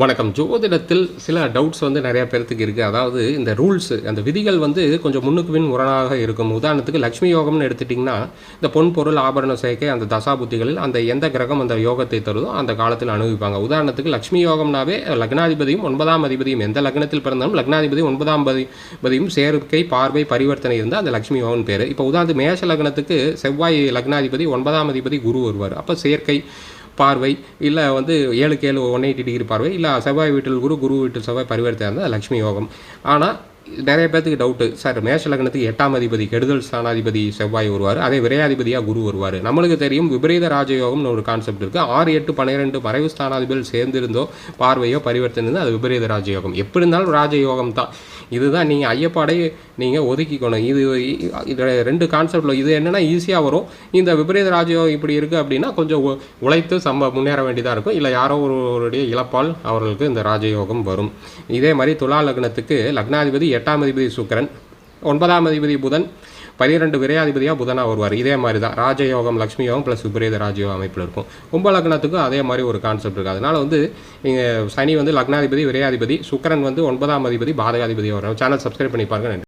வணக்கம். ஜோதிடத்தில் சில டவுட்ஸ் வந்து நிறையா பேர்த்துக்கு இருக்குது அதாவது இந்த ரூல்ஸ் அந்த விதிகள் வந்து கொஞ்சம் முன்னுக்கு பின் முரணாக இருக்கும். உதாரணத்துக்கு லக்ஷ்மி யோகம்னு எடுத்துட்டிங்கன்னா இந்த பொன் பொருள் ஆபரண சேர்க்கை அந்த தசா புத்திகளில் அந்த எந்த கிரகம் அந்த யோகத்தை தருதோ அந்த காலத்தில் அனுபவிப்பாங்க. உதாரணத்துக்கு லக்ஷ்மி யோகம்னாவே லக்னாதிபதியும் ஒன்பதாம் அதிபதியும் எந்த லக்னத்தில் பிறந்தாலும் லக்னாதிபதி ஒன்பதாம் அதிபதியும் சேர்க்கை பார்வை பரிவர்த்தனை இருந்தால் அந்த லக்ஷ்மி யோகம் பேர். இப்போ உதாரணத்துக்கு மேஷ லக்னத்துக்கு செவ்வாய் லக்னாதிபதி ஒன்பதாம் அதிபதி குரு வருவார். அப்போ சேர்க்கை பார்வை இல்லை வந்து ஏழுக்கு ஏழு ஒன் எயிட்டி டிகிரி பார்வை இல்லை செவ்வாய் வீட்டில் குரு குரு வீட்டில் செவ்வாய் பரிவர்த்தனை இருந்தால் லக்ஷ்மி யோகம். ஆனால் நிறைய பேர்த்துக்கு டவுட்டு சார் மேஷ லக்னத்துக்கு எட்டாம் அதிபதி கெடுதல் ஸ்தானாதிபதி செவ்வாய் வருவார். அதே விரையாதிபதியாக குரு வருவார். நம்மளுக்கு தெரியும் விபரீத ராஜயோகம்னு ஒரு கான்செப்ட் இருக்குது ஆறு எட்டு பன்னிரெண்டு மறைவு ஸ்தானாதிபதிகள் சேர்ந்திருந்தோ பார்வையோ பரிவர்த்தனை இருந்தால் அது விபரீத ராஜயோகம். எப்படி இருந்தாலும் ராஜயோகம் தான். இதுதான் நீங்கள் ஐயப்பாடை நீங்கள் ஒதுக்கிக்கணும். இது இது ரெண்டு கான்செப்டில் இது என்னென்னா ஈஸியாக வரும். இந்த விபரீத ராஜயோகம் இப்படி இருக்குது அப்படின்னா கொஞ்சம் உழைத்து சம்ப முன்னேற வேண்டியதாக இருக்கும். இல்லை யாரோ ஒருவருடைய இழப்பால் அவர்களுக்கு இந்த ராஜயோகம் வரும். இதே மாதிரி துலா லக்னத்துக்கு லக்னாதிபதி எட்டாம் அதிபதி சுக்கரன் ஒன்பதாம் அதிபதி புதன் பனிரெண்டு விரையாதிபதியாக புதனாக வருவார். இதே மாதிரி தான் ராஜயோகம் லக்ஷ்மி யோகம் ப்ளஸ் விபரீத ராஜயோகம் அமைப்பில் இருக்கும். கும்ப லக்னத்துக்கும் அதே மாதிரி ஒரு கான்செப்ட் இருக்குது அதனால் வந்து நீங்கள் சனி வந்து லக்னாதிபதி விரையாதிபதி சுக்கரன் வந்து ஒன்பதாம் அதிபதி பாதகாதிபதி வரும். சேனல் சப்ஸ்கிரைப் பண்ணி பாருங்க.